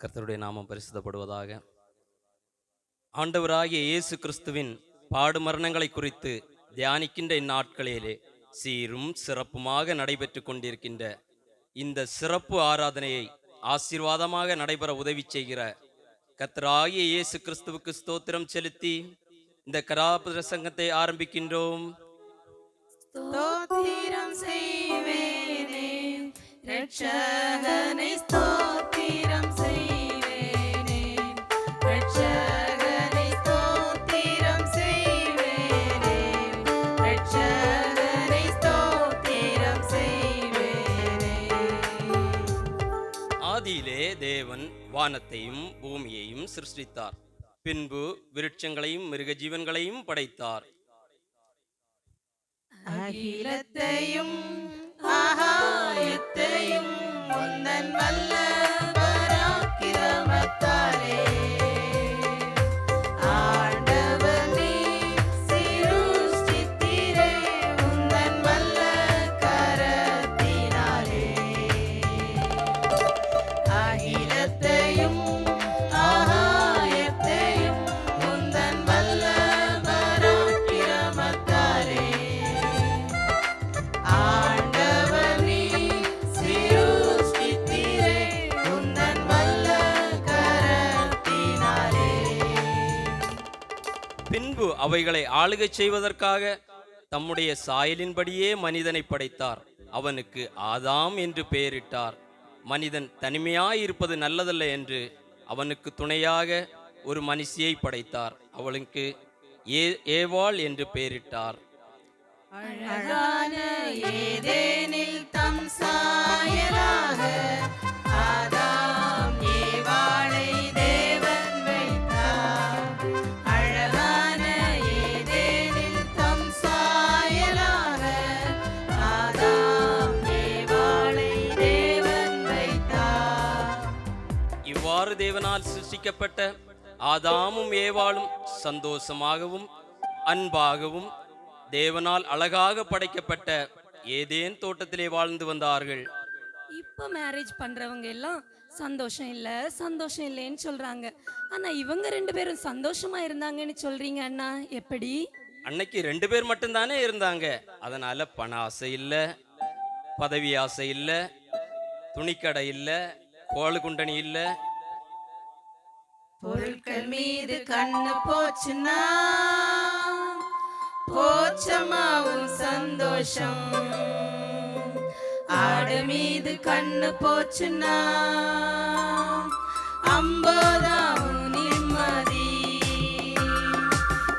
கர்த்தருடைய நாமம் பரிசுத்தப்படுவதாக. ஆண்டவராகிய இயேசு கிறிஸ்துவின் பாடுமரணங்களை குறித்து தியானிக்கின்ற இந்நாட்களிலே சீரும் சிறப்புமாக நடைபெற்று கொண்டிருக்கின்ற இந்த சிறப்பு ஆராதனையை ஆசீர்வாதமாக நடைபெற உதவி செய்கிற கர்த்தராகிய இயேசு கிறிஸ்துவுக்கு ஸ்தோத்திரம் செலுத்தி இந்த கராபிரசங்கத்தை ஆரம்பிக்கின்றோம். ஸ்தோத்திரம் செய்வேனே ரட்சகனை ஸ்தோ வானத்தையும் பூமியையும் சிருஷ்டித்தார். பின்பு விருட்சங்களையும் மிருக ஜீவன்களையும் படைத்தார். அகிலத்தையும் அவைகளை ஆளுகை செய்வதற்காக தம்முடைய சாயலின்படியே மனிதனை படைத்தார். அவனுக்கு ஆதாம் என்று பெயரிட்டார். மனிதன் தனிமையாயிருப்பது நல்லதல்ல என்று அவனுக்கு துணையாக ஒரு மனுஷியை படைத்தார். அவளுக்கு ஏ ஏவாள் என்று பெயரிட்டார். அழகான ஏதேனில் தம் சாயலாக தேவனால் சிருஷ்டிக்கப்பட்ட ஆதாமும் ஏவாளும் சந்தோஷமாகவும் அன்பாகவும் தேவனால் அழகாக படைக்கப்பட்ட ஏதேன் தோட்டத்திலே வாழ்ந்து வந்தார்கள். இப்போ மேரேஜ் பண்றவங்க எல்லாம் சந்தோஷம் இல்ல சந்தோஷம் இல்லைன்னு சொல்றாங்க. ஆனா இவங்க ரெண்டு பேரும் சந்தோஷமா இருந்தாங்கன்னு சொல்றீங்க அண்ணா? எப்படி? அன்னைக்கு ரெண்டு பேர் மட்டும்தானே இருந்தாங்க. அதனால பண ஆசை இல்ல பதவி ஆசை இல்ல துணிக்கடை இல்ல கோழு குண்டனி இல்ல பொருட்கள் மீது கண்ணு போச்சுன்னா போச்சமாவும் சந்தோஷம். ஆடு மீது கண்ணு போச்சுன்னா அம்போதாவும் நிம்மதி.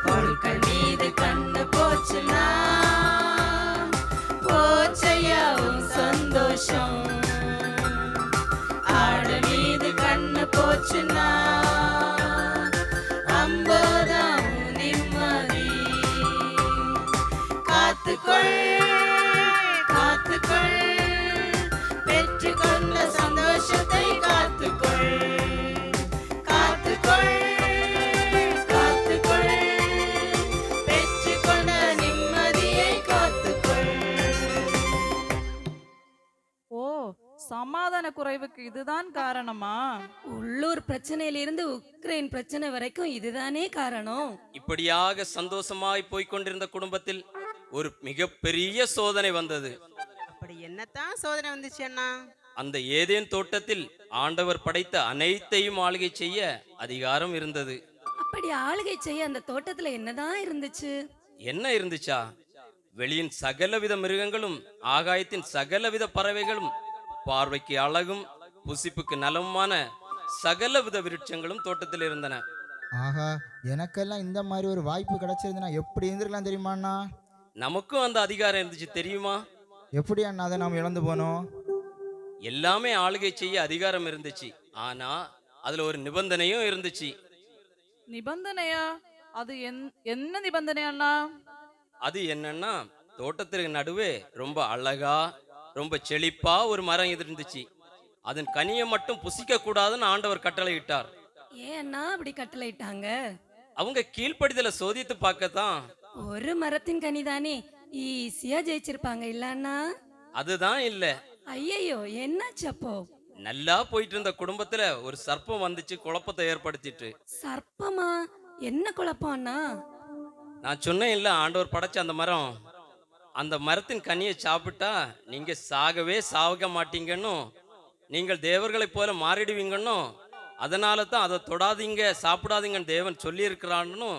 பொருட்கள் மீது கண்ணு போச்சுன்னா காத்துக்கொள் பெற்றுக்கொண்ட சந்தோஷத்தை காத்துக்கொள். சமாதான குறைவுக்கு இதுதான் காரணமா? உள்ளூர் பிரச்சனையிலிருந்து உக்ரைன் பிரச்சனை வரைக்கும் இதுதானே காரணம். இப்படியாக சந்தோஷமாய் போய்க் கொண்டிருந்த குடும்பத்தில் ஒரு மிகப்பெரிய சோதனை வந்தது. அப்படி என்னத்தான் சோதனை வந்துச்சு அண்ணா? அந்த ஏதேன் தோட்டத்தில் ஆண்டவர் படைத்த அனைத்தையும் ஆளுகை செய்ய அதிகாரம் இருந்தது. அப்படி ஆளுகை செய்ய அந்த தோட்டத்துல என்னதான் இருந்துச்சு? என்ன இருந்துச்சா? வெளியின் சகலவித மிருகங்களும் ஆகாயத்தின் சகலவித பறவைகளும் பார்வைக்கு அழகும் புசிப்புக்கு நலமுமான சகலவித விருட்சங்களும் தோட்டத்தில் இருந்தன. ஆஹா எனக்கெல்லாம் இந்த மாதிரி ஒரு வாய்ப்பு கிடைச்சிருந்தா எப்படி இருந்திருக்கலாம் தெரியுமா அண்ணா? நமக்கும் அந்த அதிகாரம் இருந்துச்சு தெரியுமா? எப்படி அண்ணா அதை நாம் இழந்து போனோம்? எல்லாமே ஆளுகை செய்ய அதிகாரம் இருந்துச்சு. ஆனா அதுல ஒரு நிபந்தனையும் இருந்துச்சு. நிபந்தனையா? அது என் என்ன நிபந்தனை அண்ணா? அது என்னன்னா தோட்டத்திற்கு நடுவே ரொம்ப அழகா ரொம்ப செழிப்பா ஒரு மரம் இருந்துச்சு. அதன் கனியை மட்டும் புசிக்க கூடாதுன்னு ஆண்டவர் கட்டளையிட்டார். ஏன் அண்ணா அப்படி கட்டளையிட்டாங்க? அவங்க கீழ்ப்படிதலை சோதித்து பார்க்கத்தான். ஒரு மரத்தின் கனிதானே ஈஸியா ஜெயிச்சிருப்பாங்க இல்ல அண்ணா? அதுதான் இல்ல. ஐயையோ என்னாச்சு அப்போ? நல்லா போயிட்டு இருந்த குடும்பத்துல ஒரு சர்ப்பம் வந்துச்சு குழப்பத்தை ஏற்படுத்திட்டு. சர்ப்பமா? என்ன குழப்பம் அண்ணா? நான் சொன்னேன் இல்ல ஆண்டவர் படைச்ச அந்த மரம். அந்த மரத்தின் கனியை சாப்பிட்டா நீங்க சாகவே சாக மாட்டீங்கன்னும் நீங்கள் தேவர்களைப் போல மாறிடுவீங்கன்னும் அதனால தான் அதை தொடாதீங்க சாப்பிடாதீங்கன்னு தேவன் சொல்லியிருக்கிறான்னு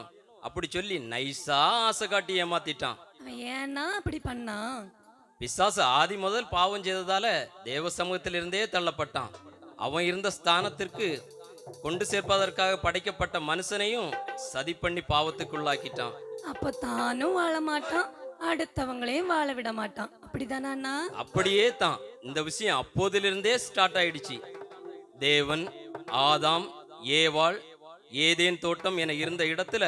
அப்படி சொல்லி நைஸா ஆசை காட்டி ஏமாத்திட்டான். ஏன்னா அப்படி பண்ணான்? பிசாசு ஆதி முதல் பாவம் செய்ததால தேவ சமூகத்திலிருந்தே தள்ளப்பட்டான். அவன் இருந்த ஸ்தானத்திற்கு கொண்டு சேர்ப்பதற்காக படைக்கப்பட்ட மனுஷனையும் சதி பண்ணி பாவத்துக்குள்ளாக்கிட்டான். அப்போ தானும் வாழ மாட்டான். அடுத்தவங்களையும் வாழ விட மாட்டான். அப்படிதானே அப்படியே தான். இந்த விஷயம் அப்போதிலிருந்தே ஸ்டார்ட் ஆயிடுச்சு. தேவன் ஆதாம் ஏவாள் ஏதேன் தோட்டம் என இருந்த இடத்துல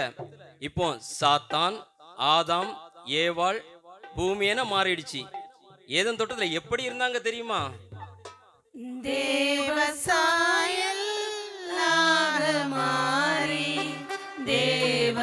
இப்போ சாத்தான் ஆதாம் ஏவாள் பூமி என மாறிடுச்சு. ஏதேன் தோட்டத்துல எப்படி இருந்தாங்க தெரியுமா? தேவசாயல் மாறி தேவனோடிருந்தோம்.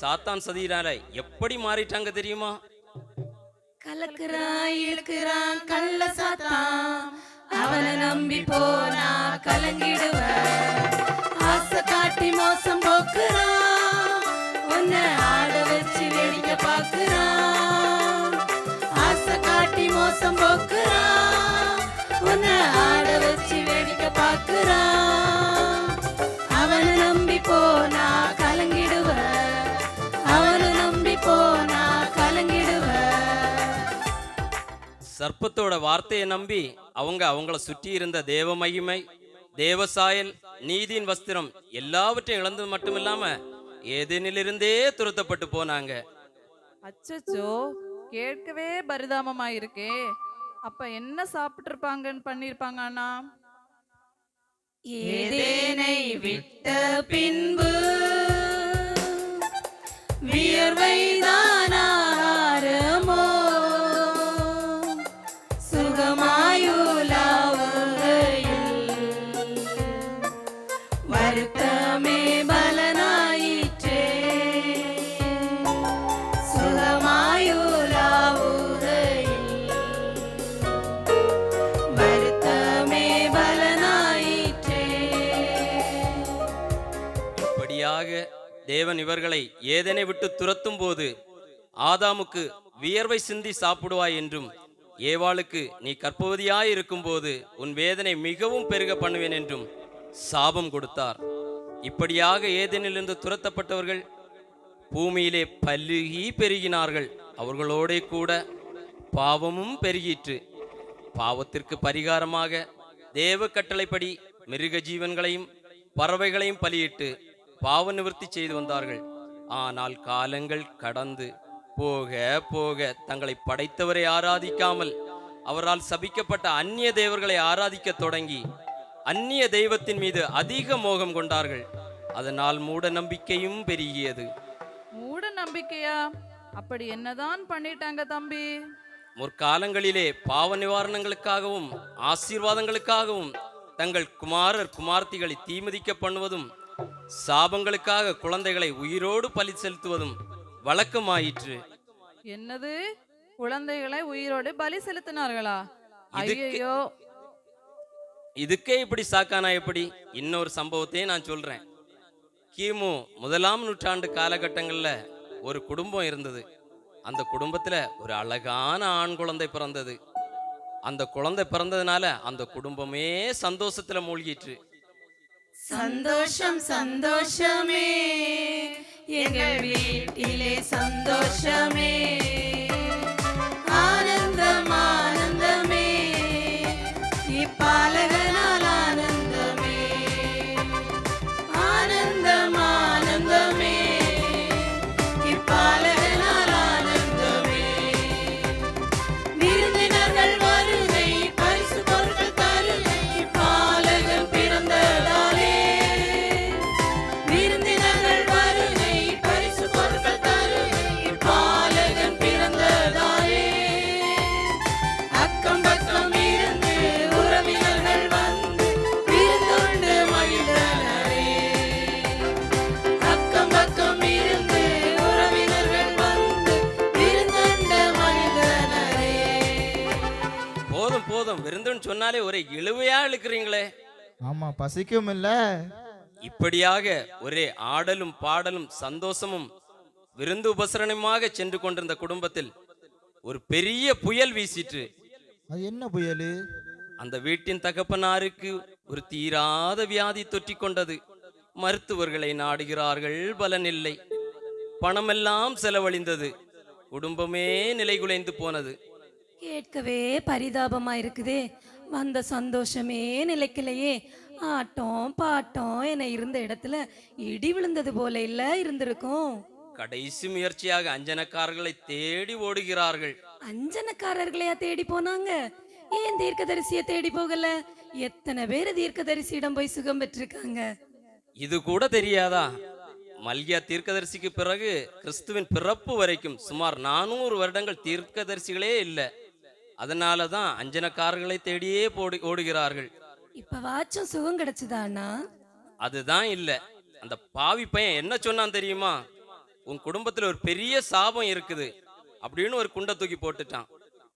சாத்தான் சதியினால எப்படி மாறிட்டாங்க தெரியுமா? கலக்குறான் இழுக்கிறான் கள்ள சாத்தான். அவனை நம்பி போனா கலங்கிடுவ ஆசை காட்டி மோசம் போக்குறான். உன்னை ஆட வச்சு வேடிக்கை பாக்குறான் ஆசை காட்டி மோசம் போக்குறான். உன்னை ஆட வச்சு வேடிக்கை பாக்குறான் அவனை நம்பி போனா சர்ப்பத்தோட வார்த்தையை நம்பி அவங்க அவங்கள சுற்றி இருந்த தேவ மகிமை தேவசாயல் நீதியின் வஸ்திரம் எல்லாவற்றையும் இழந்தது மட்டும் இல்லாம ஏதேனிலிருந்தே துரத்தப்பட்டு போனாங்க. அச்சச்சோ கேட்கவே பரிதாபமா இருக்கே அப்ப என்ன சாப்பிட்டு இருப்பாங்கன்னு பண்ணிருப்பாங்க அண்ணா ஏதேனை விட்ட பின்பு வியர்வைதான் இவர்களை ஏதேனை விட்டு துரத்தும் போது ஆதாமுக்கு வியர்வை சிந்தி சாப்பிடுவாய் என்றும் ஏவாளுக்கு நீ கற்பவதியாய் இருக்கும்போது உன் வேதனை மிகவும் பெருக பண்ணுவேன் என்றும் சாபம் கொடுத்தார். இப்படியாக ஏதேனிலிருந்து துரத்தப்பட்டவர்கள் பூமியிலே பல்லுகி பெருகினார்கள். அவர்களோடே கூட பாவமும் பெருகிற்று. பாவத்திற்கு பரிகாரமாக தேவ கட்டளைப்படி மிருக ஜீவன்களையும் பறவைகளையும் பலியிட்டு பாவ நிவர்த்தி செய்து வந்தார்கள். ஆனால் காலங்கள் கடந்து போக போக தங்களை படைத்தவரை ஆராதிக்காமல் அவரால் சபிக்கப்பட்ட அந்நிய தேவர்களை ஆராதிக்கத் தொடங்கி அந்நிய தெய்வத்தின் மீது அதிக மோகம் கொண்டார்கள். அதனால் மூட நம்பிக்கையும் பெருகியது. மூட நம்பிக்கையா அப்படி என்னதான் பண்ணிட்டாங்க தம்பி? முற்காலங்களிலே பாவ நிவாரணங்களுக்காகவும் ஆசீர்வாதங்களுக்காகவும் தங்கள் குமாரர் குமார்த்திகளை தீமதிக்க பண்ணுவதும் சாபங்களுக்காக குழந்தைகளை உயிரோடு பலி செலுத்துவதும் வழக்கமாயிற்று. என்னது? குழந்தைகளை உயிரோடு பலி செலுத்தினார்களா? ஐயோ இதுக்கே இப்படி சாக்கானா எப்படி? இன்னொரு சம்பவத்தையும் நான் சொல்றேன். கிமு முதலாம் நூற்றாண்டு காலகட்டங்கள்ல ஒரு குடும்பம் இருந்தது. அந்த குடும்பத்துல ஒரு அழகான ஆண் குழந்தை பிறந்தது. அந்த குழந்தை பிறந்ததுனால அந்த குடும்பமே சந்தோஷத்துல மூழ்கிற்று. சந்தோஷம் சந்தோஷமே. எங்கள் வீட்டிலே சந்தோஷமே. சொன்னாலே ஒரே இழுவையா இழுக்கிறீங்களே. ஆமா பசிக்கும் இல்ல. இப்படியாக ஒரே ஆடலும் பாடலும் சந்தோஷமும் விருந்து உபசரணமாக சென்று கொண்டிருந்த குடும்பத்தில் ஒரு பெரிய புயல் வீசிற்று. அது என்ன புயலு? அந்த வீட்டின் தகப்பனாருக்கு ஒரு தீராத வியாதி தொற்றிக் கொண்டது. மருத்துவர்களை நாடுகிறார்கள் பலனில்லை. பணமெல்லாம் செலவழிந்தது. குடும்பமே நிலைகுலைந்து போனது. கேட்கவே பரிதாபமா இருக்குதே வந்த சந்தோஷமே நிலைக்கலையே. ஆட்டம் பாட்டம் என இருந்த இடத்துல இடி விழுந்தது போல இல்ல இருந்திருக்கும். கடைசி முயற்சியாக அஞ்சனக்காரர்களை தேடி ஓடுகிறார்கள். அஞ்சனக்காரர்களையா தேடி போனாங்க? ஏன் தீர்க்கதரிசிய தேடி போகல? எத்தனை பேர் தீர்க்கதரிசியிடம் போய் சுகம் பெற்றிருக்காங்க? இது கூட தெரியாதா? மல்கியா தீர்க்கதரிசிக்கு பிறகு கிறிஸ்துவின் பிறப்பு வரைக்கும் சுமார் நானூறு வருடங்கள் தீர்க்கதரிசிகளே இல்லை. அதனால தான் அஞ்சனக்காரர்களை தேடியே போடு ஓடுகிறார்கள். இப்ப வாச்சும் சுகம் கிடைச்சதாண்ணா அதுதான் இல்ல. அந்த பாவி பையன் என்ன சொன்னான் தெரியுமா? உன் குடும்பத்துல ஒரு பெரிய சாபம் இருக்குது அப்படின்னு ஒரு குண்டை தூக்கி போட்டுட்டான்.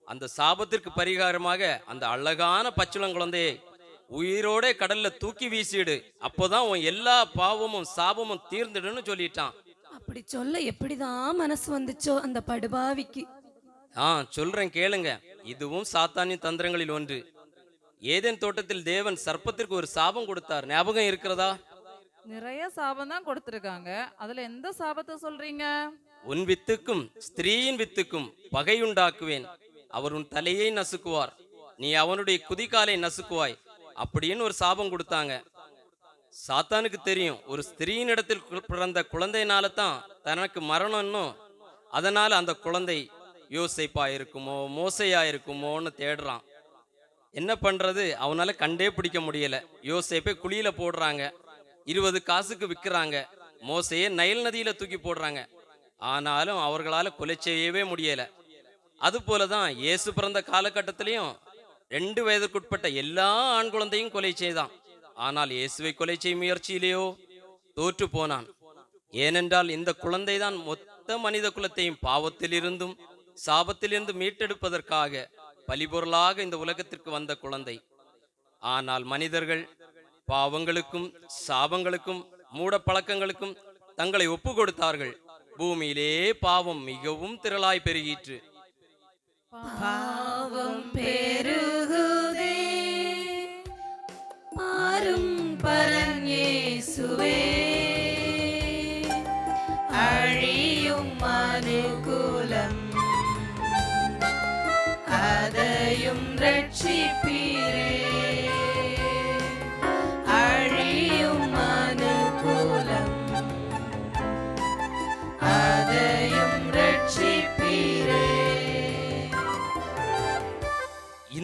அந்த சாபத்திற்கு பரிகாரமாக அந்த அழகான பச்சுளம் குழந்தையை உயிரோட கடல்ல தூக்கி வீசிடு. அப்போதான் உன் எல்லா பாவமும் சாபமும் தீர்ந்துடுன்னு சொல்லிட்டான். அப்படி சொல்ல எப்படிதான் மனசு வந்துச்சோ அந்த படுபாவிக்கு? ஆ சொல்றேன் கேளுங்க. இதுவும் சாத்தானின் தந்திரங்களில் ஒன்று. ஏதேன் தோட்டத்தில் தேவன் சர்ப்பத்திற்கு ஒரு சாபம் கொடுத்தார். ஞாபகம் இருக்கிறதா? நிறைய சாபம் தான் கொடுத்துருக்காங்க. அதுல எந்த சாபத்தை சொல்றீங்க? உன் வித்துக்கும் ஸ்திரீயின் வித்துக்கும் பகையுண்டாக்குவேன் அவர் உன் தலையை நசுக்குவார். நீ அவனுடைய குதிகாலை நசுக்குவாய். அப்படின்னு ஒரு சாபம் கொடுத்தாங்க. சாத்தானுக்கு தெரியும் ஒரு ஸ்திரீயின் இடத்தில் பிறந்த குழந்தைனால தான் தனக்கு மரணம்னும் அதனால அந்த குழந்தை யோசிப்பா இருக்குமோ மோசையா இருக்குமோன்னு தேடுறான். என்ன பண்றது? அவனால கண்டே பிடிக்க முடியல. யோசேப்பை குழியில போடுறாங்க. இருபது காசுக்கு விற்கிறாங்க. மோசையை நைல் நதியில தூக்கி போடுறாங்க. ஆனாலும் அவர்களால கொலை செய்யவே முடியல. அது போலதான் இயேசு பிறந்த காலகட்டத்திலையும் ரெண்டு வயதுக்குட்பட்ட எல்லா ஆண் குழந்தையும் கொலை செய்தான். ஆனால் இயேசுவை கொலை செய்யும் முயற்சியிலேயோ தோற்று போனான். ஏனென்றால் இந்த குழந்தைதான் மொத்த மனித குலத்தையும் பாவத்திலிருந்தும் சாபத்திலிருந்து மீட்டெடுப்பதற்காக பலிபொருளாக இந்த உலகத்திற்கு வந்த குழந்தை. ஆனால் மனிதர்கள் பாவங்களுக்கும் சாபங்களுக்கும் மூட பழக்கங்களுக்கும் தங்களை ஒப்பு கொடுத்தார்கள் பூமியிலே பாவம் மிகவும் திரளாய் பெருகிற்று. பாவம் பே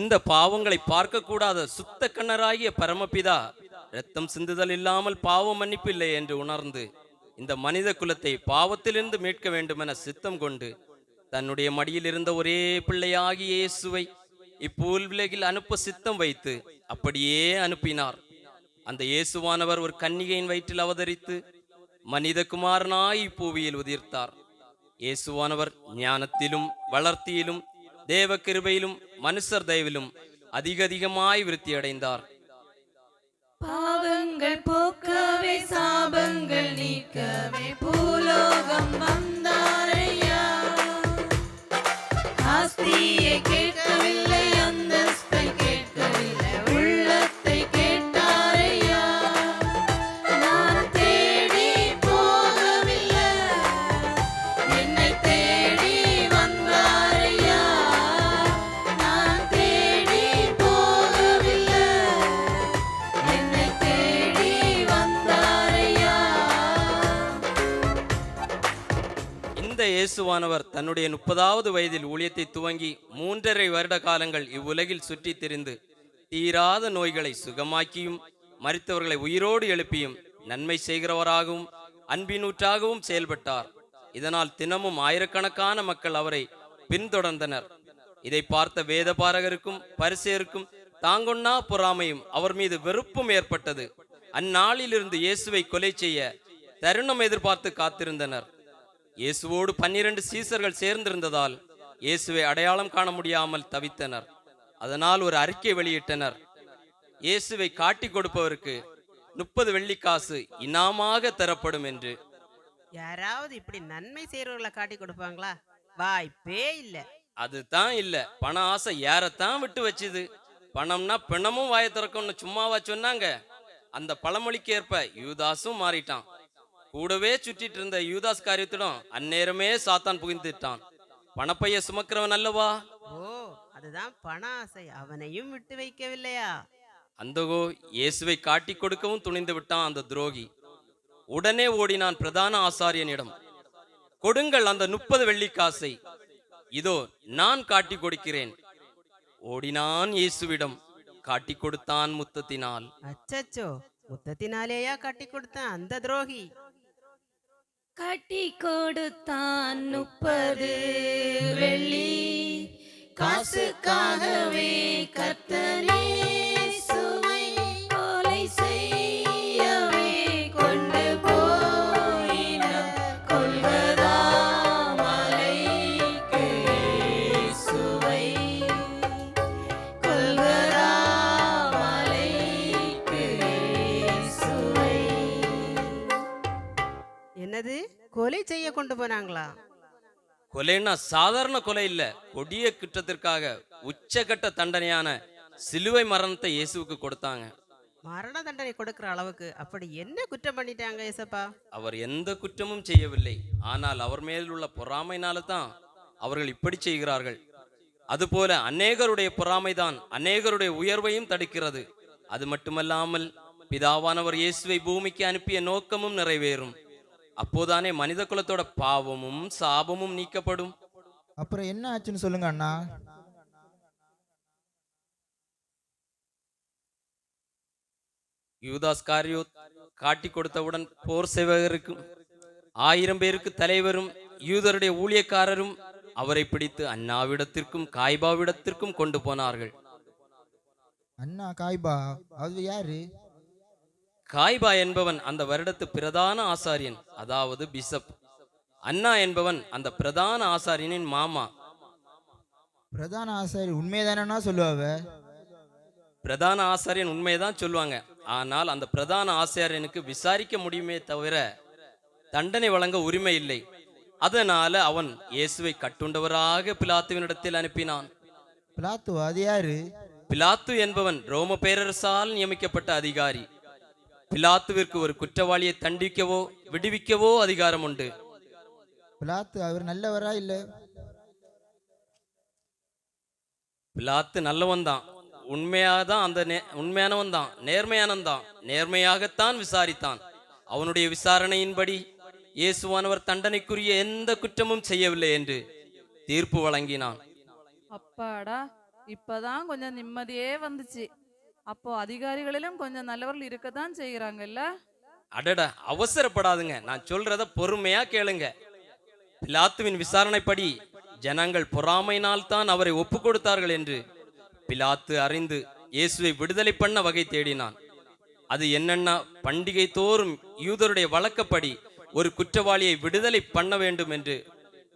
இந்த பாவங்களை பார்க்க கூடாத சுத்த கண்ணராகிய பரமபிதா ரத்தம் சிந்துதல் இல்லாமல் பாவ மன்னிப்பு இல்லை என்று உணர்ந்து இந்த மனித குலத்தை பாவத்திலிருந்து மீட்க வேண்டுமென சித்தம் கொண்டு தன்னுடைய மடியில் இருந்த ஒரே பிள்ளையாகிய இயேசுவை இப்பூல்விலகில் அனுப்ப சித்தம் வைத்து அப்படியே அனுப்பினார். அந்த இயேசுவானவர் ஒரு கன்னிகையின் வயிற்றில் அவதரித்து மனிதகுமாரனாய் இப்பூவியில் உதிர்த்தார். இயேசுவானவர் ஞானத்திலும் வளர்த்தியிலும் தேவ கிருபையிலும் மனுஷர் தயவிலும் அதிக விருத்தி அடைந்தார் பாவங்கள் போக்கவே சாபங்கள் நீக்கவே பூலோகம் இயேசுவானவர் தன்னுடைய முப்பதாவது வயதில் ஊழியத்தை துவங்கி மூன்றரை வருட காலங்கள் இவ்வுலகில் சுற்றித் திரிந்து தீராத நோய்களை சுகமாக்கியும் மறித்தவர்களை உயிரோடு எழுப்பியும் நன்மை செய்கிறவராகவும் அன்பினூற்றாகவும் செயல்பட்டார். இதனால் தினமும் ஆயிரக்கணக்கான மக்கள் அவரை பின்தொடர்ந்தனர். இதை பார்த்த வேதபாரகருக்கும் பரிசேருக்கும் தாங்கொண்ணா பொறாமையும் அவர் மீது வெறுப்பும் ஏற்பட்டது. அந்நாளிலிருந்து இயேசுவை கொலை செய்ய தருணம் எதிர்பார்த்து காத்திருந்தனர். இயேசுவோடு பன்னிரண்டு சீசர்கள் சேர்ந்திருந்ததால் இயேசுவை அடையாளம் காண முடியாமல் தவித்தனர். அதனால் ஒரு அறிக்கை வெளியிட்டனர். இயேசுவை காட்டி கொடுப்பவருக்கு முப்பது வெள்ளிக்காசு இனாமாக தரப்படும் என்று. யாராவது இப்படி நன்மை செய்யறவர்களை காட்டி கொடுப்பாங்களா? வாய்ப்பே இல்ல. அதுதான் இல்ல. பண ஆசை யாரத்தான் விட்டு வச்சுது. பணம்னா பிணமும் வாய திறக்கும்னு சும்மாவா சொன்னாங்க. அந்த பழமொழிக்கு ஏற்ப யூதாஸும் மாறிட்டான். கூடவே சுற்றிட்டு இருந்த யூதாஸ் காரியத்திடம் அந்நேரமே சாத்தான் புகுந்துட்டான் பணப்பைய சுமக்கிறவன் அல்லவா? ஓ அதுதான் பண ஆசை. அவனையும் விட்டு வைக்கவில்லையா? அந்தகோ இயேசுவை காட்டிக் கொடுக்கவும் துணிந்து விட்டான் அந்த துரோகி. உடனே ஓடினான் பிரதான ஆசாரியனிடம். கொடுங்கள் அந்த முப்பது வெள்ளிக்காசை இதோ நான் காட்டிக் கொடுக்கிறேன். ஓடினான் இயேசுவிடம். காட்டிக் கொடுத்தான் முத்தத்தினால். அச்சச்சோ முத்தத்தினாலேயா கட்டி கொடுத்தான் அந்த துரோகி? கட்டி கொடுத்தான் முப்பது வெள்ளி. காசுக்காகவே கத்தனே. கொலை செய்ய கொண்டு போனாங்களா? கொலைன்னா சாதாரண கொலை இல்ல. கொடிய குற்றத்திற்காக உச்சகட்ட தண்டனையான சிலுவை மரணத்தை இயேசுவுக்கு கொடுத்தாங்க. மரண தண்டனை கொடுக்கிற அளவுக்கு அப்படி என்ன குற்றம் பண்ணிட்டாங்க ஏசப்பா அவர் எந்த குற்றமும் செய்யவில்லை. ஆனால் அவர் மேல் உள்ள பொறாமைனால தான் அவர்கள் இப்படி செய்கிறார்கள். அதுபோல அநேகருடைய பொறாமைதான் அநேகருடைய உயர்வையும் தடுக்கிறது. அது மட்டுமல்லாமல் பிதாவானவர் இயேசுவை பூமிக்கு அனுப்பிய நோக்கமும் நிறைவேறும். அப்போதானே மனித குலத்தோட பாவமும் சாபமும் நீக்கப்படும். அப்புறம் என்ன ஆச்சுன்னு சொல்லுங்க அண்ணா. யூதாஸ் காரியோத் காட்டி கொடுத்தவுடன் போர் சேவகருக்கும் ஆயிரம் பேருக்கு தலைவரும் யூதருடைய ஊழியக்காரரும் அவரை பிடித்து அண்ணாவிடத்திற்கும் காய்பாவிடத்திற்கும் கொண்டு போனார்கள். அண்ணா காய்பா அது யாரு? காய்பா என்பவன் அந்த வருடத்து பிரதான ஆசாரியன் அதாவது பிஷப். அண்ணா என்பவன் அந்த பிரதான ஆசாரியனின் மாமா. பிரதான ஆசாரி உண்மைதானண்ணா சொல்லுவாவ? பிரதான ஆசாரியன் உண்மைதான் சொல்லுவாங்க. ஆனால் அந்த பிரதான ஆசாரியனுக்கு விசாரிக்க முடியுமே தவிர தண்டனை வழங்க உரிமை இல்லை. அதனால அவன் இயேசுவை கட்டுண்டவராக பிலாத்துவினிடத்தில் அனுப்பினான். பிளாத்து அது யாரு? பிலாத்து என்பவன் ரோம பேரரசால் நியமிக்கப்பட்ட அதிகாரி. பிலாத்துவிற்கு ஒரு குற்றவாளியை தண்டிக்கவோ விடுவிக்கவோ அதிகாரம் உண்டு பிளாத்து அவர் நல்லவரா இல்ல? பிலாத்து நல்லவன் தான் உண்மையாக தான் அந்த நே உண்மையானவன் தான் நேர்மையானவன் தான் நேர்மையாகத்தான் விசாரித்தான். அவனுடைய விசாரணையின்படி இயேசுவானவர் தண்டனைக்குரிய எந்த குற்றமும் செய்யவில்லை என்று தீர்ப்பு வழங்கினான். அப்பாடா இப்பதான் கொஞ்சம் நிம்மதியே வந்துச்சு. அப்போ அதிகாரிகளிலும் கொஞ்சம் நல்லவர்கள் இருக்கத்தான் செய்கிறாங்கல்ல? அடடா அவசரப்படாதுங்க. நான் சொல்றத பொறுமையா கேளுங்க. பிலாத்துவின் விசாரணைப்படி ஜனங்கள் பொறாமையினால் தான் அவரை ஒப்பு கொடுத்தார்கள் என்று பிலாத்து அறிந்து இயேசுவை விடுதலை பண்ண வகை தேடினான். அது என்னன்னா பண்டிகை தோறும் யூதருடைய வழக்கப்படி ஒரு குற்றவாளியை விடுதலை பண்ண வேண்டும் என்று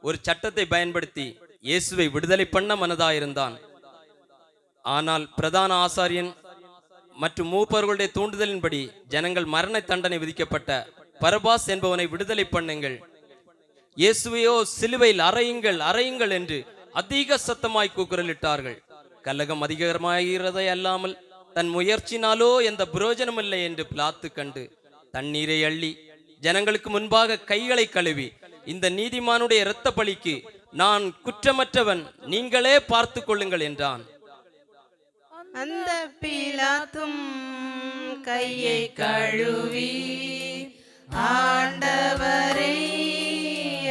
ஒரு சட்டத்தை பயன்படுத்தி இயேசுவை விடுதலை பண்ண மனதாயிருந்தான். ஆனால் பிரதான ஆசாரியன் மற்றும் மூப்பர்களுடைய தூண்டுதலின்படி ஜனங்கள் மரண தண்டனை விதிக்கப்பட்ட பரபாஸ் என்பவனை விடுதலை பண்ணுங்கள். இயேசுவையோ சிலுவையில் அறையுங்கள் அறையுங்கள் என்று அதிக சத்தமாய் கூக்குரலிட்டார்கள். கலகம் அதிகரமாகிறதை அல்லாமல் தன் முயற்சினாலோ எந்த புரோஜனமில்லை என்று பிளாத்து கண்டு தண்ணீரை அள்ளி ஜனங்களுக்கு முன்பாக கைகளை கழுவி இந்த நீதிமானுடைய இரத்த பலிக்கு நான் குற்றமற்றவன் நீங்களே பார்த்து கொள்ளுங்கள் என்றான். அந்த பீலாத்தும் கையை கழுவி ஆண்டவரை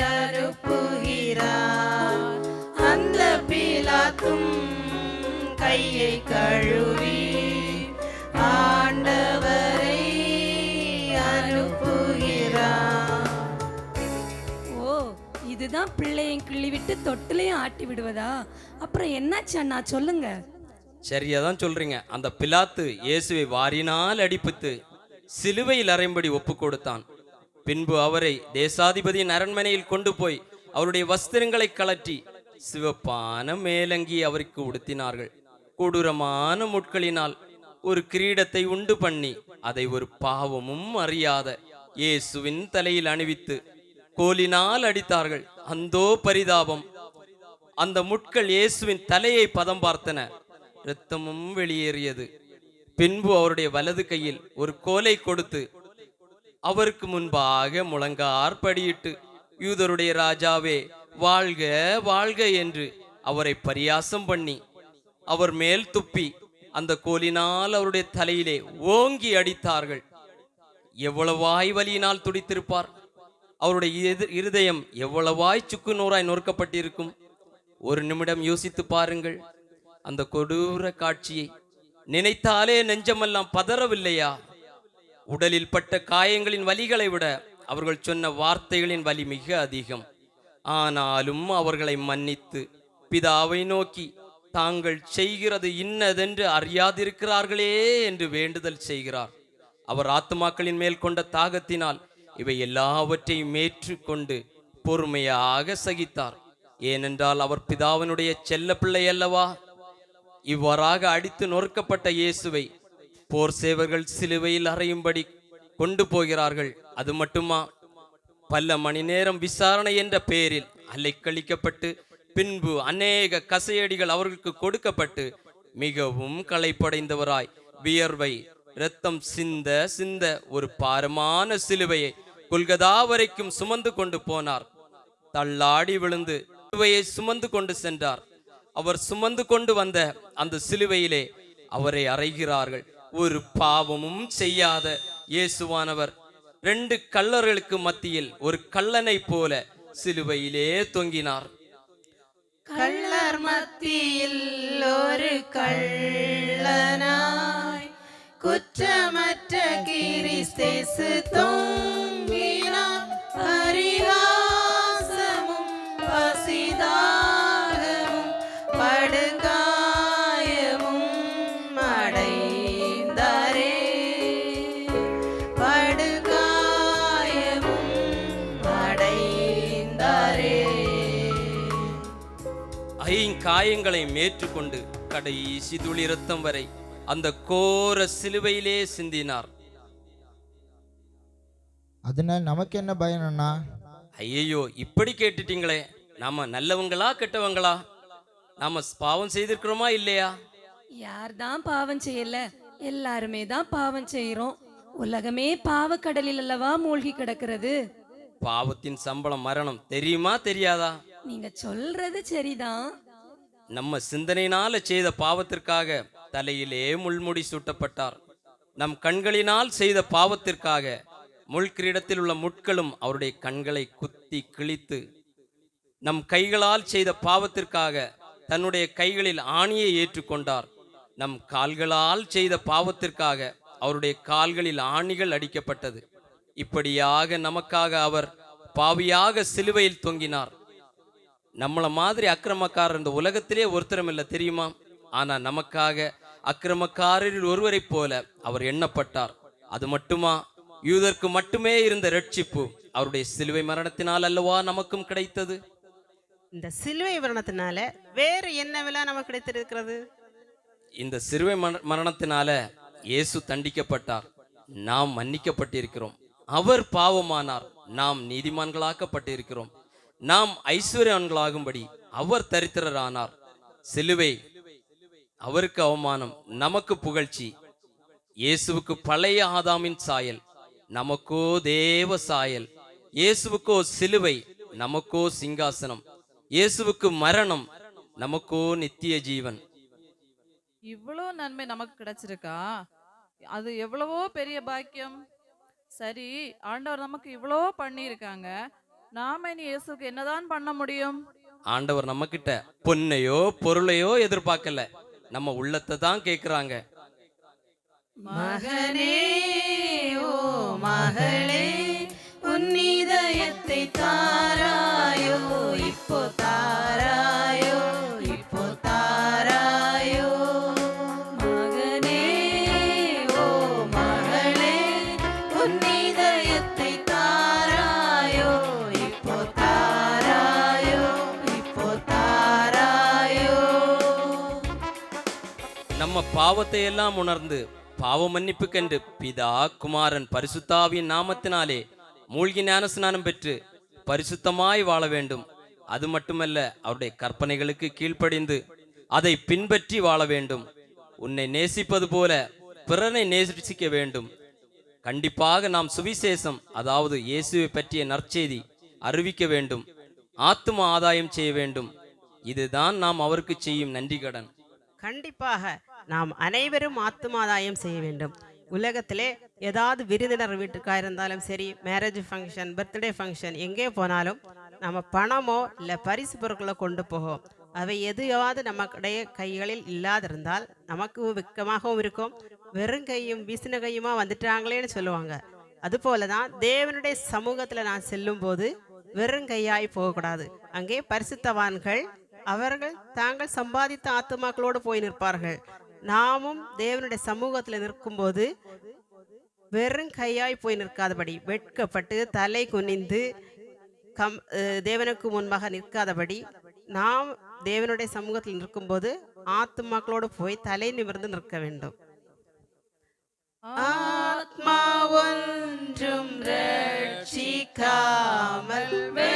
அனுப்புகிறார். அந்த பீலாத்தும் கையை கழுவி ஆண்டவரை அனுப்புகிறார். ஓ இதுதான் பிள்ளையும் கிள்ளி விட்டு தொட்டிலையும் ஆட்டி விடுவதா? அப்புறம் என்னாச்சு அண்ணா? சொல்லுங்க. சரியா தான் சொல்றீங்க. அந்த பிலாத்து இயேசுவை வாரினால் அடிப்பித்து சிலுவையில் அறையும்படி ஒப்பு கொடுத்தான் பின்பு அவரை தேசாதிபதியின் அரண்மனையில் கொண்டு போய் அவருடைய வஸ்திரங்களை கலற்றி சிவப்பான மேலங்கி அவருக்கு உடுத்தினார்கள். கொடூரமான முட்களினால் ஒரு கிரீடத்தை உண்டு பண்ணி அதை ஒரு பாவமும் அறியாத இயேசுவின் தலையில் அணிவித்து கோலினால் அடித்தார்கள். அந்தோ பரிதாபம். அந்த முட்கள் இயேசுவின் தலையை பதம் பார்த்தன. இரத்தமும் வெளியேறியது. பின்பு அவருடைய வலது கையில் ஒரு கோலை கொடுத்து அவருக்கு முன்பாக முழங்கார் படியிட்டு யூதருடைய ராஜாவே வாழ்க வாழ்க என்று அவரை பரியாசம் பண்ணி அவர் மேல் துப்பி அந்த கோலினால் அவருடைய தலையிலே ஓங்கி அடித்தார்கள். எவ்வளவாய் வலியினால் துடித்திருப்பார். அவருடைய இருதயம் எவ்வளவாய் சுக்கு நூறாய் நொறுக்கப்பட்டிருக்கும். ஒரு நிமிடம் யோசித்து பாருங்கள். அந்த கொடூர காட்சியை நினைத்தாலே நெஞ்சமெல்லாம் பதறவில்லையா? உடலில் பட்ட காயங்களின் வலிகளை விட அவர்கள் சொன்ன வார்த்தைகளின் வலி மிக அதிகம். ஆனாலும் அவர்களை மன்னித்து பிதாவை நோக்கி தாங்கள் செய்கிறது இன்னதென்று அறியாதிருக்கிறார்களே என்று வேண்டுதல் செய்கிறார். அவர் ஆத்துமாக்களின் மேல் கொண்ட தாகத்தினால் இவை எல்லாவற்றையும் ஏற்றுக்கொண்டு பொறுமையாக சகித்தார். ஏனென்றால் அவர் பிதாவினுடைய செல்ல பிள்ளை அல்லவா? இவ்வாறாக அடித்து நொறுக்கப்பட்ட இயேசுவை போர் சேவர்கள் சிலுவையில் அறையும்படி கொண்டு போகிறார்கள். அது மட்டுமா? பல மணி நேரம் விசாரணை என்ற பெயரில் அலைக்கழிக்கப்பட்டு பின்பு அநேக கசையடிகள் அவர்களுக்கு கொடுக்கப்பட்டு மிகவும் களைப்படைந்தவராய் வியர்வை இரத்தம் சிந்த சிந்த ஒரு பாரமான சிலுவையை கொல்கதா வரைக்கும் சுமந்து கொண்டு போனார். தள்ளாடி விழுந்து சிலுவையை சுமந்து கொண்டு சென்றார். அவர் சுமந்து கொண்டு வந்த அந்த சிலுவையிலே அவரை அறைகிறார்கள். ஒரு பாவமும் செய்யாத இயேசுவானவர். ரெண்டு கள்ளர்களுக்கு மத்தியில் ஒரு கல்லனை போல சிலுவையிலே தொங்கினார். கள்ளர் மத்தியில் ஒரு கள்ளனாய் குற்றமற்ற கிறிஸ்தேசு தொங்கினார் ஐங்காயங்களை மேற்றுக்கொண்டு கடைசி துளி ரத்தம் வரை அந்த கோர சிலுவையிலே சிந்தினார். அதனால நமக்கு என்ன பயனண்ணா ஐயையோ இப்படி கேட்டுட்டீங்களே. நாம நல்லவங்களா கெட்டவங்களா? நாம பாவம் செய்திருக்கிறோமா இல்லையா? யார் தான் பாவம் செய்யல? எல்லாருமே தான் பாவம் செய்றோம். உலகமே பாவக்கடலில் அல்லவா மூழ்கி கிடக்கிறது? பாவத்தின் சம்பளம் மரணம் தெரியுமா தெரியாதா? நீங்க சொல்றது சரிதான். நம்ம சிந்தனையினால செய்த பாவத்திற்காக தலையிலே முள்முடி சூட்டப்பட்டார். நம் கண்களினால் செய்த பாவத்திற்காக முள்கிரீடத்தில் உள்ள முட்களும் அவருடைய கண்களை குத்தி கிழித்து நம் கைகளால் செய்த பாவத்திற்காக தன்னுடைய கைகளில் ஆணியை ஏற்றுக்கொண்டார். நம் கால்களால் செய்த பாவத்திற்காக அவருடைய கால்களில் ஆணிகள் அடிக்கப்பட்டது. இப்படியாக நமக்காக அவர் பாவியாக சிலுவையில் தொங்கினார். நம்மள மாதிரி அக்கிரமக்காரர் இந்த உலகத்திலே ஒருத்தரும் இல்லை தெரியுமா? ஆனா நமக்காக அக்கிரமக்காரரில் ஒருவரைப் போல அவர் எண்ணப்பட்டார். அது மட்டுமா? யூதருக்கு மட்டுமே இருந்த ரட்சிப்பு அவருடைய சிலுவை மரணத்தினால் அல்லவா நமக்கும் கிடைத்தது? இந்த சிலுவை மரணத்தினால வேறு என்ன விழா நமக்கு கிடைத்திருக்கிறது? இந்த சிலுவை மரண- மரணத்தினால இயேசு தண்டிக்கப்பட்டார். நாம் மன்னிக்கப்பட்டிருக்கிறோம். அவர் பாவமானார். நாம் நீதிமான்களாக்கப்பட்டிருக்கிறோம். நாம் ஐஸ்வர்யவான்களாகும்படி அவர் தரித்திரரானார். சிலுவை அவருக்கு அவமானம் நமக்கு புகழ்ச்சி. இயேசுவுக்கு பழைய ஆதாமின் சாயல் நமக்கோ தேவ சாயல். இயேசுவுக்கோ சிலுவை நமக்கோ சிங்காசனம். இயேசுவுக்கு மரணம் நமக்கோ நித்திய ஜீவன். இவ்வளோ நன்மை நமக்கு கிடைச்சிருக்கா? அது எவ்வளவோ பெரிய பாக்கியம். சரி ஆண்டவர் நமக்கு இவ்வளோ பண்ணியிருக்காங்க. நாம இனி இயேசுக்கு என்னதான் பண்ண முடியும்? ஆண்டவர் நம்மக்கிட்ட பொன்னையோ பொருளையோ எதிர்பார்க்கல. நம்ம உள்ளத்தை தான் கேட்குறாங்க மகனே ஓ மகளே உன் இதயத்தை தாராயோ இப்போ தாராயோ நம்ம பாவத்தை எல்லாம் உணர்ந்து பாவ மன்னிப்புக்கென்று பிதா குமாரன் பரிசுத்தாவின் நாமத்தினாலே மூழ்கி ஞானஸ்நானம் பெற்று பரிசுத்தமாய் வாழ வேண்டும். அது மட்டுமல்ல அவருடைய கற்பனைகளுக்கு கீழ்ப்படிந்து அதை பின்பற்றி வாழ வேண்டும். உன்னை நேசிப்பது போல பிறனை நேசிக்க வேண்டும். கண்டிப்பாக நாம் சுவிசேஷம் அதாவது இயேசுவை பற்றிய நற்செய்தி அறிவிக்க வேண்டும். ஆத்தும ஆதாயம் செய்ய வேண்டும். இதுதான் நாம் அவருக்கு செய்யும் நன்றி கடன். கண்டிப்பாக. நாம் அனைவரும் ஆத்துமாதாயம் செய்ய வேண்டும். உலகத்திலே ஏதாவது விருந்தினர் வீட்டுக்காக இருந்தாலும் சரி மேரேஜ் ஃபங்க்ஷன் பர்த்டே ஃபங்க்ஷன் எங்கே போனாலும் நம்ம பணமோ இல்லை பரிசு பொருட்களோ கொண்டு போகும் அவை எதுவாவது நம்முடைய கைகளில் இல்லாதிருந்தால் நமக்கு வெக்கமாகவும் இருக்கும். வெறும் கையும் வீசின கையுமா வந்துட்டாங்களேன்னு சொல்லுவாங்க. அதுபோல தான் தேவனுடைய சமூகத்தில் நான் செல்லும் போது வெறும் கையாய் போகக்கூடாது. அங்கே பரிசுத்தவான்கள் அவர்கள் தாங்கள் சம்பாதித்த ஆத்துமாக்களோடு போய் நிற்பார்கள். நாமும் தேவனுடைய சமூகத்தில் நிற்கும்போது வெறும் கையாய் போய் நிற்காதபடி வெட்கப்பட்டு தலை குனிந்து கம் தேவனுக்கு முன்பாக நிற்காதபடி நாம் தேவனுடைய சமூகத்தில் நிற்கும்போது ஆத்மாக்களோடு போய் தலை நிமிர்ந்து நிற்க வேண்டும். ஆத்மா ஒன்றும் ரட்சிக்காமல் வே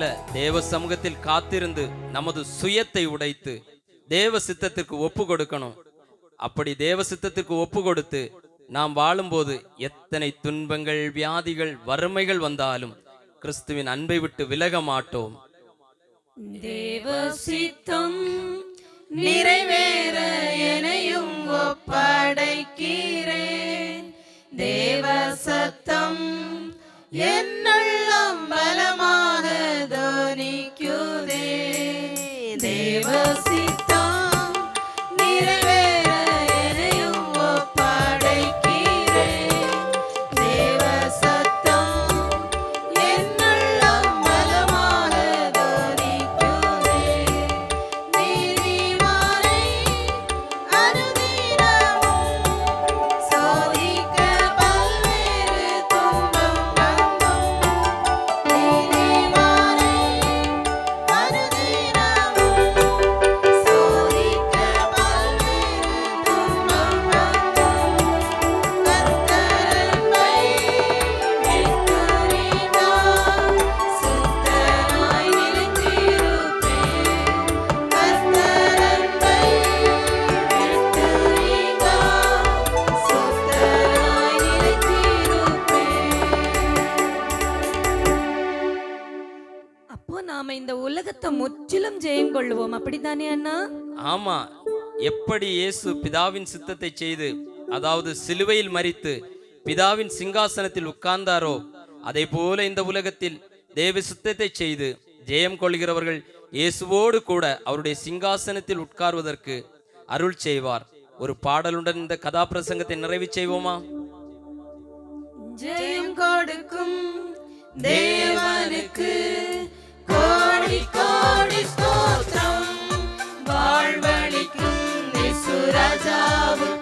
அல்ல தேவ சமூகத்தில் காத்திருந்து நமது சுயத்தை உடைத்து தேவ சித்தத்திற்கு ஒப்பு கொடுக்கணும். அப்படி தேவ சித்தத்திற்கு ஒப்பு கொடுத்து நாம் வாழும்போது எத்தனை துன்பங்கள் வியாதிகள் வறுமைகள் வந்தாலும் கிறிஸ்துவின் அன்பை விட்டு விலக மாட்டோம். தேவ சித்தம் நிறைவேற எனையும் ஒப்படைக்கிறேன். தேவ சத்தம் എന്നുള്ളം ബലമാണ് ധ്വനിക്കുതേ ദേവസ്വ ஆமா எப்படி இயேசு பிதாவின் சித்தத்தை செய்து அதாவது சிலுவையில் மறித்து பிதாவின் சிங்காசனத்தில் உட்கார்ந்தாரோ அதே போல இந்த உலகத்தில் தேவ சித்தத்தை செய்து ஜெயம் கொள்கிறவர்கள் இயேசுவோடு கூட அவருடைய சிங்காசனத்தில் உட்கார்வதற்கு அருள் செய்வார். ஒரு பாடலுடன் இந்த கதாபிரசங்கத்தை நிறைவு செய்வோமா? ஜெயம் கொடுக்கும் தேவனுக்கு கோடி கோடி ஸ்தோத்திரம். Surajab.